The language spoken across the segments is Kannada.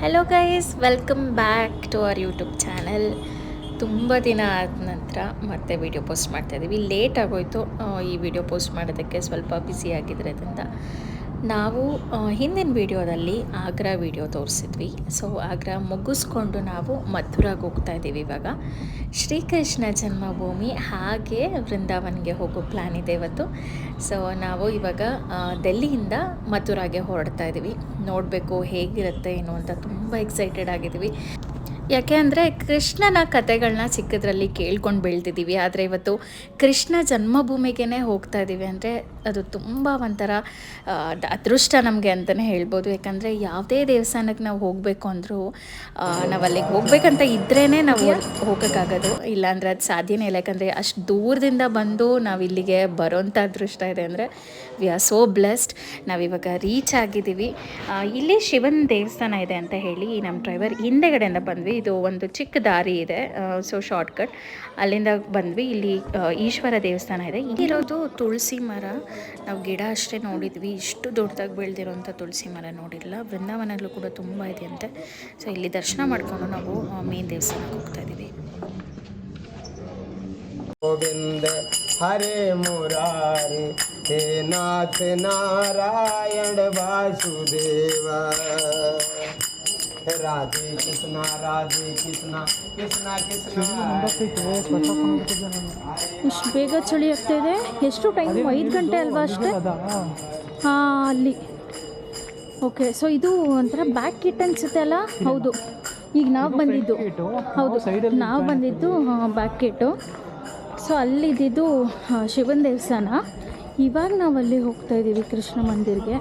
Hello guys welcome back to our YouTube channel ತುಂಬ ದಿನ ಆದ ನಂತರ ಮತ್ತೆ ವಿಡಿಯೋ ಪೋಸ್ಟ್ ಮಾಡ್ತಾಯಿದ್ದೀವಿ ಲೇಟ್ ಆಗೋಯ್ತು. ಈ ವಿಡಿಯೋ ಪೋಸ್ಟ್ ಮಾಡೋದಕ್ಕೆ ಸ್ವಲ್ಪ ಬ್ಯುಸಿ ಆಗಿದ್ರಿಂದ ನಾವು ಹಿಂದಿನ ವಿಡಿಯೋದಲ್ಲಿ ಆಗ್ರಾ ವಿಡಿಯೋ ತೋರಿಸಿದ್ವಿ. ಸೊ, ಆಗ್ರಾ ಮುಗಿಸ್ಕೊಂಡು ನಾವು ಮಥುರಾಗೆ ಹೋಗ್ತಾ ಇದ್ದೀವಿ ಇವಾಗ. ಶ್ರೀಕೃಷ್ಣ ಜನ್ಮಭೂಮಿ ಹಾಗೆ ವೃಂದಾವನ್ಗೆ ಹೋಗೋ ಪ್ಲ್ಯಾನ್ ಇದೆ ಇವತ್ತು. ಸೊ, ನಾವು ಇವಾಗ ಡೆಲ್ಲಿಯಿಂದ ಮಥುರಾಗೆ ಹೊರಡ್ತಾ ಇದ್ದೀವಿ. ನೋಡಬೇಕು ಹೇಗಿರುತ್ತೆ ಏನು ಅಂತ ತುಂಬ ಎಕ್ಸೈಟೆಡ್ ಆಗಿದ್ದೀವಿ. ಯಾಕೆ ಅಂದರೆ ಕೃಷ್ಣನ ಕತೆಗಳನ್ನ ಚಿಕ್ಕದ್ರಲ್ಲಿ ಕೇಳ್ಕೊಂಡು ಬೆಳೆದಿದ್ದೀವಿ. ಆದರೆ ಇವತ್ತು ಕೃಷ್ಣ ಜನ್ಮಭೂಮಿಗೆ ಹೋಗ್ತಾ ಇದ್ದೀವಿ ಅಂದರೆ ಅದು ತುಂಬ ಒಂಥರ ಅದೃಷ್ಟ ನಮಗೆ ಅಂತಲೇ ಹೇಳ್ಬೋದು. ಯಾಕಂದರೆ ಯಾವುದೇ ದೇವಸ್ಥಾನಕ್ಕೆ ನಾವು ಹೋಗಬೇಕು ಅಂದರೂ ನಾವು ಅಲ್ಲಿಗೆ ಹೋಗ್ಬೇಕಂತ ಇದ್ರೇ ನಾವು ಹೋಗೋಕ್ಕಾಗೋದು. ಇಲ್ಲಾಂದರೆ ಅದು ಸಾಧ್ಯನೇ ಇಲ್ಲ. ಯಾಕಂದರೆ ಅಷ್ಟು ದೂರದಿಂದ ಬಂದು ನಾವು ಇಲ್ಲಿಗೆ ಬರೋಂಥ ಅದೃಷ್ಟ ಇದೆ ಅಂದರೆ ವಿ ಆರ್ ಸೋ ಬ್ಲೆಸ್ಡ್ ನಾವಿವಾಗ ರೀಚ್ ಆಗಿದ್ದೀವಿ. ಇಲ್ಲಿ ಶಿವನ ದೇವಸ್ಥಾನ ಇದೆ ಅಂತ ಹೇಳಿ ನಮ್ಮ ಡ್ರೈವರ್ ಹಿಂದೆಗಡೆಯಿಂದ ಬಂದ್ವಿ. ಇದು ಒಂದು ಚಿಕ್ಕ ದಾರಿ ಇದೆ. ಸೊ ಶಾರ್ಟ್ಕಟ್ ಅಲ್ಲಿಂದ ಬಂದ್ವಿ. ಇಲ್ಲಿ ಈಶ್ವರ ದೇವಸ್ಥಾನ ಇದೆ. ಇಲ್ಲಿರೋದು ತುಳಸಿ ಮರ. ನಾವು ಗಿಡ ಅಷ್ಟೇ ನೋಡಿದ್ವಿ ಇಷ್ಟು ದೊಡ್ಡದಾಗಿ ಬೆಳೆದಿರೋಂಥ ತುಳಸಿ ಮರ ನೋಡಿಲ್ಲ ವೃಂದಾವನಲ್ಲೂ ಕೂಡ ತುಂಬ ಇದೆ ಅಂತೆ ಸೊ ಇಲ್ಲಿ ದರ್ಶನ ಮಾಡಿಕೊಂಡು ನಾವು ಮೇನ್ ದೇವಸ್ಥಾನಕ್ಕೆ ಹೋಗ್ತಾ ಇದ್ದೀವಿ गोविंद हरे मुरारे हे नाथ नारायण वासुदेव ರಾಧೆ ಕೃಷ್ಣ ರಾಧೆ ಕೃಷ್ಣ ಕೃಷ್ಣ ಕೃಷ್ಣ ಇಷ್ಟು ಬೇಗ ಚಳಿ ಆಗ್ತಾ ಇದೆ ಎಷ್ಟು ಟೈಮ್ ಐದು ಗಂಟೆ ಅಲ್ವಾ ಅಷ್ಟೇ? ಹಾಂ ಅಲ್ಲಿ. ಓಕೆ ಸೊ ಇದು ಒಂಥರ ಬ್ಯಾಕ್ ಕಿಟ್ ಅನಿಸುತ್ತೆ ಅಲ್ಲ? ಹೌದು. ಈಗ ನಾವು ಬಂದಿದ್ದು. ಹೌದು. ನಾವು ಬಂದಿದ್ದು ಬ್ಯಾಕ್ ಕಿಟ್ಟು ಸೊ ಅಲ್ಲಿದ್ದು ಶಿವನ ದೇವಸ್ಥಾನ. ಇವಾಗ ನಾವು ಅಲ್ಲಿ ಹೋಗ್ತಾ ಇದ್ದೀವಿ ಕೃಷ್ಣ ಮಂದಿರ್ಗೆ.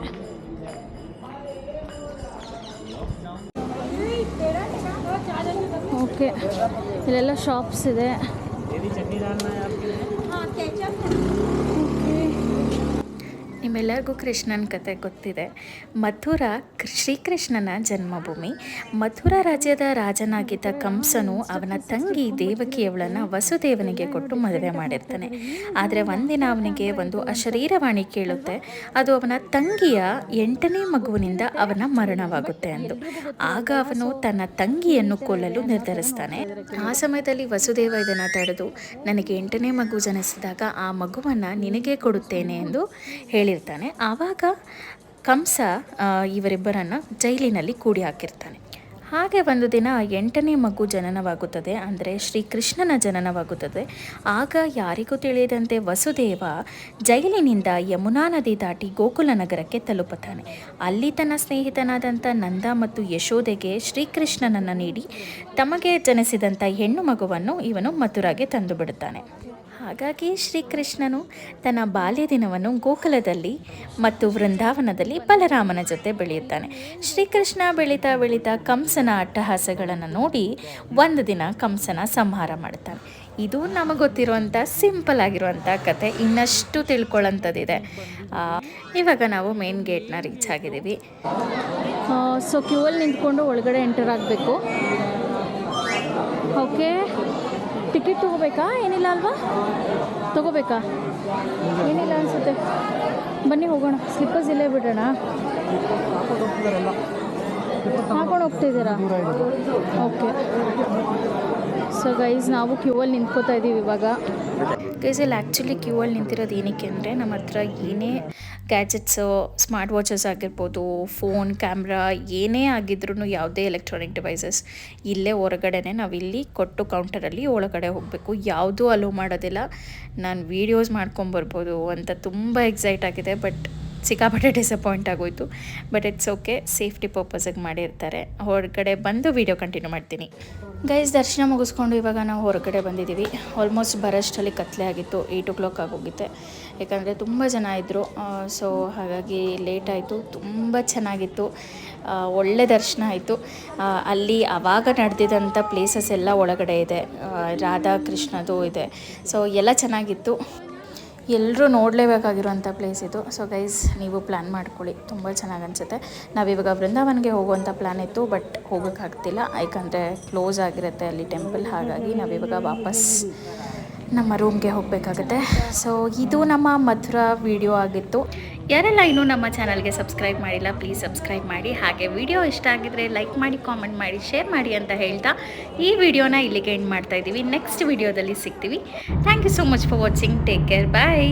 ಓಕೆ ಇಲ್ಲೆಲ್ಲ ಶಾಪ್ಸ್ ಇದೆ. ನಿಮ್ಮೆಲ್ಲರಿಗೂ ಕೃಷ್ಣನ ಕತೆ ಗೊತ್ತಿದೆ. ಮಥುರಾ ಶ್ರೀಕೃಷ್ಣನ ಜನ್ಮಭೂಮಿ. ಮಥುರಾ ರಾಜ್ಯದ ರಾಜನಾಗಿದ್ದ ಕಂಸನು ಅವನ ತಂಗಿ ದೇವಕಿಯವಳನ್ನು ವಸುದೇವನಿಗೆ ಕೊಟ್ಟು ಮದುವೆ ಮಾಡಿರ್ತಾನೆ. ಆದರೆ ಒಂದಿನ ಅವನಿಗೆ ಒಂದು ಅಶರೀರವಾಣಿ ಕೇಳುತ್ತೆ. ಅದು ಅವನ ತಂಗಿಯ ಎಂಟನೇ ಮಗುವಿನಿಂದ ಅವನ ಮರಣವಾಗುತ್ತೆ ಎಂದು ಆಗ ಅವನು ತನ್ನ ತಂಗಿಯನ್ನು ಕೊಲ್ಲಲು ನಿರ್ಧರಿಸ್ತಾನೆ. ಆ ಸಮಯದಲ್ಲಿ ವಸುದೇವ ಇದನ್ನು ತಡೆದು, ನನಗೆ ಎಂಟನೇ ಮಗು ಜನಿಸಿದಾಗ ಆ ಮಗುವನ್ನು ನಿನಗೆ ಕೊಡುತ್ತೇನೆ ಎಂದು ಹೇಳಿರ್ತಾನೆ ಆವಾಗ ಕಂಸ ಇವರಿಬ್ಬರನ್ನು ಜೈಲಿನಲ್ಲಿ ಕೂಡಿ ಹಾಕಿರ್ತಾನೆ. ಹಾಗೆ ಒಂದು ದಿನ ಎಂಟನೇ ಮಗು ಜನನವಾಗುತ್ತದೆ, ಅಂದರೆ ಶ್ರೀಕೃಷ್ಣನ ಜನನವಾಗುತ್ತದೆ. ಆಗ ಯಾರಿಗೂ ತಿಳಿಯದಂತೆ ವಸುದೇವ ಜೈಲಿನಿಂದ ಯಮುನಾ ನದಿ ದಾಟಿ ಗೋಕುಲ ನಗರಕ್ಕೆ ತಲುಪುತ್ತಾನೆ. ಅಲ್ಲಿ ತನ್ನ ಸ್ನೇಹಿತನಾದಂಥ ನಂದ ಮತ್ತು ಯಶೋದೆಗೆ ಶ್ರೀಕೃಷ್ಣನನ್ನು ನೀಡಿ ತಮಗೆ ಜನಿಸಿದಂಥ ಹೆಣ್ಣು ಮಗುವನ್ನು ಇವನು ಮಥುರಾಗೆ ತಂದು ಬಿಡುತ್ತಾನೆ ಹಾಗಾಗಿ ಶ್ರೀಕೃಷ್ಣನು ತನ್ನ ಬಾಲ್ಯ ದಿನವನ್ನು ಗೋಕುಲದಲ್ಲಿ ಮತ್ತು ವೃಂದಾವನದಲ್ಲಿ ಬಲರಾಮನ ಜೊತೆ ಬೆಳೆಯುತ್ತಾನೆ. ಶ್ರೀಕೃಷ್ಣ ಬೆಳೀತಾ ಬೆಳೀತಾ ಕಂಸನ ಅಟ್ಟಹಾಸಗಳನ್ನು ನೋಡಿ ಒಂದು ದಿನ ಕಂಸನ ಸಂಹಾರ ಮಾಡ್ತಾನೆ. ಇದು ನಮಗೆ ಗೊತ್ತಿರುವಂಥ ಸಿಂಪಲ್ ಆಗಿರುವಂಥ ಕತೆ. ಇನ್ನಷ್ಟು ತಿಳ್ಕೊಳ್ಳೋಂಥದ್ದಿದೆ. ಇವಾಗ ನಾವು ಮೇನ್ ಗೇಟ್ನ ರೀಚ್ ಆಗಿದ್ದೀವಿ. ಸೊ ಕ್ಯೂವಲ್ಲಿ ನಿಂತ್ಕೊಂಡು ಒಳಗಡೆ ಎಂಟರ್ ಆಗಬೇಕು. ಓಕೆ ಟಿಕೆಟ್ ತೊಗೋಬೇಕಾ? ಏನಿಲ್ಲ ಅಲ್ವಾ? ತೊಗೋಬೇಕಾ? ಏನಿಲ್ಲ ಅನಿಸುತ್ತೆ. ಬನ್ನಿ ಹೋಗೋಣ. ಸ್ಲಿಪ್ಪರ್ಸ್ ಇಲ್ಲೇ ಬಿಡೋಣ. ಹಾಕೊಂಡು ಹೋಗ್ತಿದ್ದೀರಾ ಓಕೆ ಸೊ ಗೈಸ್ ನಾವು ಕ್ಯೂ ಅಲ್ಲಿ ನಿಂತ್ಕೋತಾ ಇದ್ದೀವಿ ಇವಾಗ. ಗೈಸ್ ಇಲ್ಲಿ ಆ್ಯಕ್ಚುಲಿ ಕ್ಯೂ ಅಲ್ಲಿ ನಿಂತಿರೋದು ಏನಕ್ಕೆ ಅಂದರೆ ನಮ್ಮ ಹತ್ರ ಏನೇ ಗ್ಯಾಜೆಟ್ಸು ಸ್ಮಾರ್ಟ್ ವಾಚಸ್ ಆಗಿರ್ಬೋದು ಫೋನ್ ಕ್ಯಾಮ್ರಾ ಏನೇ ಆಗಿದ್ರೂ ಯಾವುದೇ ಎಲೆಕ್ಟ್ರಾನಿಕ್ ಡಿವೈಸಸ್ ಇಲ್ಲೇ ಹೊರಗಡೆನೆ ನಾವಿಲ್ಲಿ ಕೊಟ್ಟು ಕೌಂಟರಲ್ಲಿ ಒಳಗಡೆ ಹೋಗಬೇಕು. ಯಾವುದೂ ಅಲೋ ಮಾಡೋದಿಲ್ಲ. ನಾನು ವೀಡಿಯೋಸ್ ಮಾಡ್ಕೊಂಬರ್ಬೋದು ಅಂತ ತುಂಬ ಎಕ್ಸೈಟ್ ಆಗಿದೆ ಬಟ್ ಸಿಕ್ಕಾಪಟ್ಟೆ ಡಿಸಪಾಯಿಂಟ್ ಆಗೋಯ್ತು ಬಟ್ ಇಟ್ಸ್ ಓಕೆ ಸೇಫ್ಟಿ ಪರ್ಪಸಿಗೆ ಮಾಡಿರ್ತಾರೆ. ಹೊರಗಡೆ ಬಂದು ವೀಡಿಯೋ ಕಂಟಿನ್ಯೂ ಮಾಡ್ತೀನಿ. ಗೈಸ್ ದರ್ಶನ ಮುಗಿಸ್ಕೊಂಡು ಇವಾಗ ನಾವು ಹೊರಗಡೆ ಬಂದಿದ್ದೀವಿ. ಆಲ್ಮೋಸ್ಟ್ ಬರೋಷ್ಟರಲ್ಲಿ ಕತ್ಲೆ ಆಗಿತ್ತು ಏಯ್ಟ್ ಓ ಕ್ಲಾಕ್ ಆಗೋಗಿತ್ತೆ. ಯಾಕಂದರೆ ತುಂಬ ಜನ ಇದ್ದರು ಸೊ ಹಾಗಾಗಿ ಲೇಟ್ ಆಯಿತು, ತುಂಬ ಚೆನ್ನಾಗಿತ್ತು. ಒಳ್ಳೆ ದರ್ಶನ ಆಯಿತು. ಅಲ್ಲಿ ಆವಾಗ ನಡೆದಿದ್ದಂಥ ಪ್ಲೇಸಸ್ ಎಲ್ಲ ಒಳಗಡೆ ಇದೆ. ರಾಧಾಕೃಷ್ಣದು ರಾಧಾ ಕೃಷ್ಣದು ಇದೆ. ಸೊ ಎಲ್ಲ ಚೆನ್ನಾಗಿತ್ತು. ಎಲ್ಲರೂ ನೋಡಲೇಬೇಕಾಗಿರುವಂಥ ಪ್ಲೇಸ್ ಇದು. ಸೊ ಗೈಸ್ ನೀವು ಪ್ಲ್ಯಾನ್ ಮಾಡ್ಕೊಳ್ಳಿ. ತುಂಬ ಚೆನ್ನಾಗಿ ಅನಿಸುತ್ತೆ. ನಾವಿವಾಗ ವೃಂದಾವನ್ಗೆ ಹೋಗುವಂಥ ಪ್ಲ್ಯಾನ್ ಇತ್ತು ಬಟ್ ಹೋಗೋಕ್ಕಾಗ್ತಿಲ್ಲ. ಯಾಕಂದರೆ ಕ್ಲೋಸ್ ಆಗಿರುತ್ತೆ ಅಲ್ಲಿ ಟೆಂಪಲ್ ಹಾಗಾಗಿ ನಾವಿವಾಗ ವಾಪಸ್ ನಮ್ಮ ರೂಮ್ಗೆ ಹೋಗಬೇಕಾಗುತ್ತೆ. ಸೊ ಇದು ನಮ್ಮ ಮಧುರ ವಿಡಿಯೋ ಆಗಿತ್ತು. ಯಾರೆಲ್ಲ ಇನ್ನೂ ನಮ್ಮ ಚಾನಲ್ಗೆ ಸಬ್ಸ್ಕ್ರೈಬ್ ಮಾಡಿಲ್ಲ ಪ್ಲೀಸ್ ಸಬ್ಸ್ಕ್ರೈಬ್ ಮಾಡಿ. ಹಾಗೆ ವಿಡಿಯೋ ಇಷ್ಟ ಆಗಿದ್ರೆ ಲೈಕ್ ಮಾಡಿ ಕಾಮೆಂಟ್ ಮಾಡಿ ಶೇರ್ ಮಾಡಿ ಅಂತ ಹೇಳ್ತಾ ಈ ವಿಡಿಯೋನ ಇಲ್ಲಿಗೆ ಎಂಡ್ ಮಾಡ್ತಾ ಇದ್ದೀವಿ. ನೆಕ್ಸ್ಟ್ ವಿಡಿಯೋದಲ್ಲಿ ಸಿಗ್ತೀವಿ. Thank you so much for watching take care bye